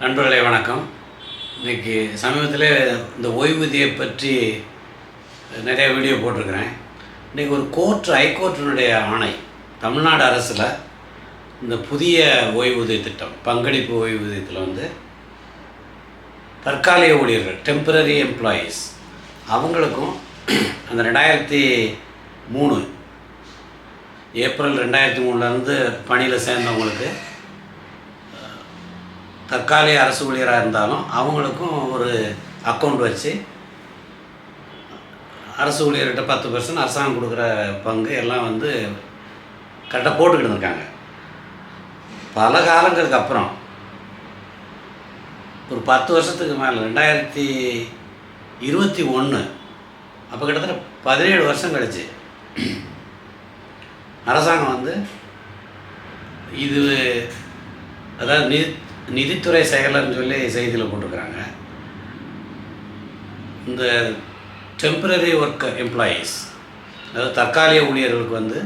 நண்பர்களே வணக்கம். இன்னைக்கு சமீபத்தில் இந்த ஓய்வூதியை பற்றி நிறைய வீடியோ போட்டிருக்கிறேன். இன்றைக்கி ஒரு கோர்ட் ஹைகோர்ட்டினுடைய ஆணை தமிழ்நாடு அரசில் இந்த புதிய ஓய்வூதிய திட்டம் பங்களிப்பு ஓய்வூதியத்தில் வந்து தற்காலிக ஊழியர்கள் டெம்பரரி எம்ப்ளாயீஸ் அவங்களுக்கும் அந்த ரெண்டாயிரத்தி மூணு ஏப்ரல் ரெண்டாயிரத்தி மூணுலேருந்து பணியில் சேர்ந்தவங்களுக்கு தற்காலிக அரசு ஊழியராக இருந்தாலும் அவங்களுக்கும் ஒரு அக்கௌண்ட் வச்சு அரசு ஊழியர்கிட்ட பத்து பர்சன்ட் அரசாங்கம் கொடுக்குற பங்கு எல்லாம் வந்து கரெக்டாக போட்டுக்கிட்டு இருக்காங்க பல காலங்களுக்கு அப்புறம் ஒரு பத்து வருஷத்துக்கு மேலே ரெண்டாயிரத்தி இருபத்தி ஒன்று அப்போ கிட்டத்தட்ட பதினேழு வருஷம் கழிச்சு அரசாங்கம் வந்து இது அதாவது நிதி நிதித்துறை செயலர்னு சொல்லி செய்தியில் போட்டிருக்கிறாங்க. இந்த டெம்பரரி ஒர்க் எம்ப்ளாயீஸ் அதாவது தற்காலிக ஊழியர்களுக்கு வந்து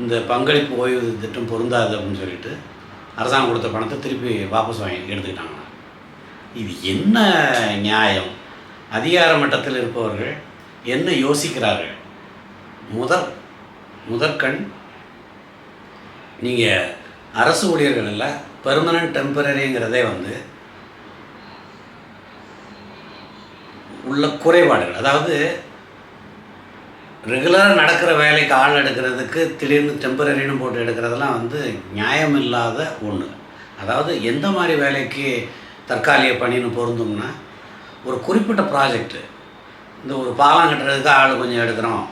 இந்த பங்களிப்பு ஓய்வு திட்டம் பொருந்தாது அப்படின்னு சொல்லிட்டு அரசாங்கம் கொடுத்த பணத்தை திருப்பி வாபஸ் வாங்கி எடுத்துக்கிட்டாங்க. இது என்ன நியாயம்? அதிகார மட்டத்தில் இருப்பவர்கள் என்ன யோசிக்கிறார்கள்? முதற் முதற்கண் நீங்கள் அரசு ஊழியர்கள் இல்லை பெர்மனன்ட் டெம்பரரிங்கிறதே வந்து உள்ள குறைபாடுகள். அதாவது ரெகுலராக நடக்கிற வேலைக்கு ஆள் எடுக்கிறதுக்கு திடீர்னு டெம்பரரின்னு போட்டு எடுக்கிறதெல்லாம் வந்து நியாயம் இல்லாத ஒன்று அதாவது எந்த மாதிரி வேலைக்கு தற்காலிக பணின்னு பொருந்தோம்னா ஒரு குறிப்பிட்ட ப்ராஜெக்ட்டு இந்த ஒரு பாலம் கட்டுறதுக்கு ஆள் கொஞ்சம் எடுக்கிறோம்.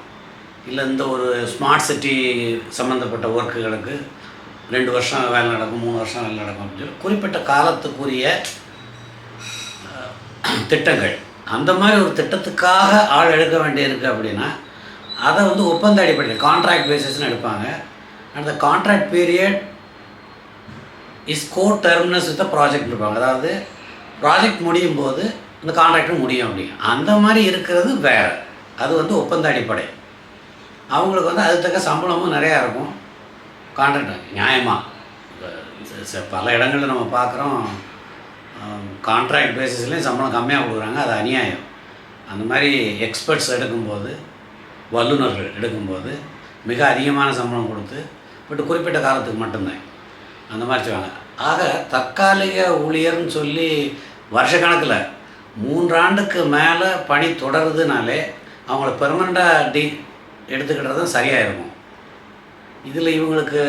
இல்லை இந்த ஒரு ஸ்மார்ட் சிட்டி சம்மந்தப்பட்ட ஒர்க்குகளுக்கு ரெண்டு வருஷம் வேலை நடக்கும் மூணு வருஷம் வேலை நடக்கும் அப்படின்னு சொல்லி குறிப்பிட்ட காலத்துக்குரிய திட்டங்கள். அந்த மாதிரி ஒரு திட்டத்துக்காக ஆள் எடுக்க வேண்டியிருக்கு அப்படின்னா அதை வந்து ஒப்பந்த அடிப்படையில் கான்ட்ராக்ட் பேசிஸ்னு எடுப்பாங்க. அந்த contract period is coterminous with project இருப்பாங்க அதாவது ப்ராஜெக்ட் முடியும் போது இந்த கான்ட்ராக்டும் முடியும் அப்படிங்க அந்த மாதிரி இருக்கிறது வேறு. அது வந்து ஒப்பந்த அடிப்படை. அவங்களுக்கு வந்து அதுக்கு தக்க சம்பளமும் நிறையா இருக்கும். கான்ட்ராக்ட் நியாயமாக பல இடங்களில் நம்ம பார்க்குறோம் கான்ட்ராக்ட் பேசிஸ்லேயும் சம்பளம் கம்மியாக கொடுக்குறாங்க அது அநியாயம். அந்த மாதிரி எக்ஸ்பர்ட்ஸ் எடுக்கும்போது வல்லுநர்கள் எடுக்கும்போது மிக அதிகமான சம்பளம் கொடுத்து பட் குறிப்பிட்ட காலத்துக்கு மட்டும்தான். அந்த மாதிரி செய்வாங்க ஆக தற்காலிக ஊழியர்னு சொல்லி வருஷக்கணக்கில் மூன்றாண்டுக்கு மேலே பணி தொடருதுனாலே அவங்கள பெர்மனண்ட்டாக டி எடுத்துக்கிட்டதும் தான் சரியாக இருக்கும் இதில் இவங்களுக்கு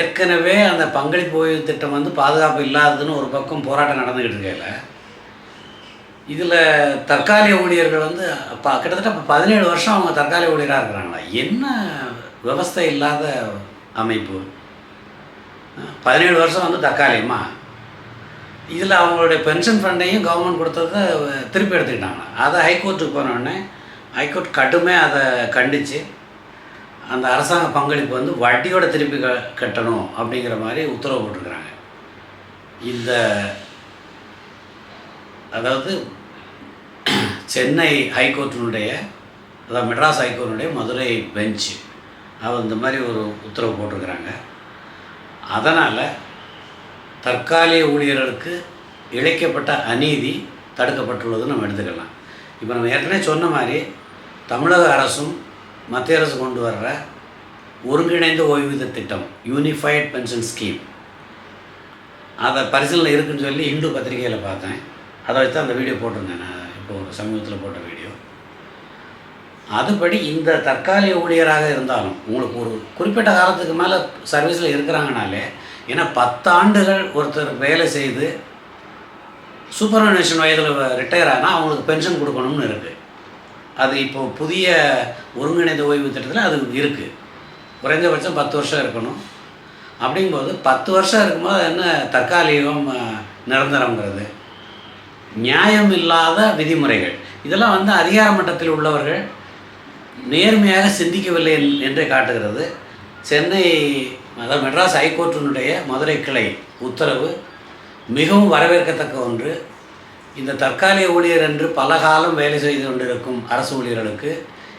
ஏற்கனவே அந்த பங்களிப்பு ஓய்வு திட்டம் வந்து பாதுகாப்பு இல்லாததுன்னு ஒரு பக்கம் போராட்டம் நடந்துக்கிட்டு இருக்கையில் இதில் தற்காலிக ஊழியர்கள் வந்து அப்போ கிட்டத்தட்ட இப்போ பதினேழு வருஷம் அவங்க தற்காலிக ஊழியராக இருக்கிறாங்களா? என்ன விவஸ்தை இல்லாத அமைப்பு? பதினேழு வருஷம் வந்து தற்காலிகமா? இதில் அவங்களுடைய பென்ஷன் ஃபண்டையும் கவர்மெண்ட் கொடுத்ததை திருப்பி எடுத்துக்கிட்டாங்க அதை ஹைகோர்ட்டுக்கு போனோடனே ஹைகோர்ட் கடுமையாக அதை கண்டித்து அந்த அரசாங்க பங்களிப்பு வந்து வட்டியோட திருப்பி க கட்டணும் அப்படிங்கிற மாதிரி உத்தரவு போட்டிருக்கிறாங்க. இந்த அதாவது சென்னை ஹைகோர்ட்டினுடைய அதாவது மெட்ராஸ் ஹைகோர்ட்டுடைய மதுரை பெஞ்சு அவர் இந்த மாதிரி ஒரு உத்தரவு போட்டிருக்கிறாங்க. அதனால் தற்காலிக ஊழியர்களுக்கு இழைக்கப்பட்ட அநீதி தடுக்கப்பட்டுள்ளதுன்னு நம்ம எடுத்துக்கலாம். இப்போ நம்ம ஏற்கனவே சொன்ன மாதிரி தமிழக அரசும் மத்திய அரசு கொண்டு வர்ற ஒருங்கிணைந்த ஓய்வூதிய திட்டம் யூனிஃபைட் பென்ஷன் ஸ்கீம் அதை பரிசீலனை இருக்குன்னு சொல்லி இந்து பத்திரிகையில் பார்த்தேன். அதை வச்சு அந்த வீடியோ போட்டிருந்தேன் நான். இப்போ ஒரு சமீபத்தில் போட்ட வீடியோ. அதுபடி இந்த தற்காலிக ஊழியராக இருந்தாலும் உங்களுக்கு ஒரு குறிப்பிட்ட காலத்துக்கு மேலே சர்வீஸில் இருக்கிறாங்கனாலே ஏன்னா பத்தாண்டுகள் ஒருத்தர் வேலை செய்து சூப்பர்வனேஷன் வயதில் ரிட்டையர் ஆனால் அவங்களுக்கு பென்ஷன் கொடுக்கணும்னு இருக்குது அது இப்போ புதிய ஒருங்கிணைந்த ஓய்வு திட்டத்தில் அது இருக்குது குறைந்தபட்சம் பத்து வருஷம் இருக்கணும். அப்படிங்கும்போது பத்து வருஷம் இருக்கும்போது என்ன தற்காலிகம் நிரந்தரங்கிறது நியாயம் இல்லாத விதிமுறைகள். இதெல்லாம் வந்து அதிகார மட்டத்தில் உள்ளவர்கள் நேர்மையாக சிந்திக்கவில்லை என்றே காட்டுகிறது. சென்னை அதாவது மெட்ராஸ் ஹைகோர்ட்டினுடைய மதுரை கிளை உத்தரவு மிகவும் வரவேற்கத்தக்க ஒன்று. இந்த தற்காலிக ஊழியர் என்று பல காலம் வேலை செய்து கொண்டிருக்கும் அரசு ஊழியர்களுக்கு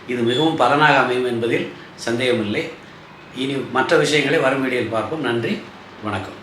இது மிகவும் பலனாக அமையும் என்பதில் சந்தேகமில்லை. இனி மற்ற விஷயங்களை வரும் வீடியில் பார்ப்போம். நன்றி. வணக்கம்.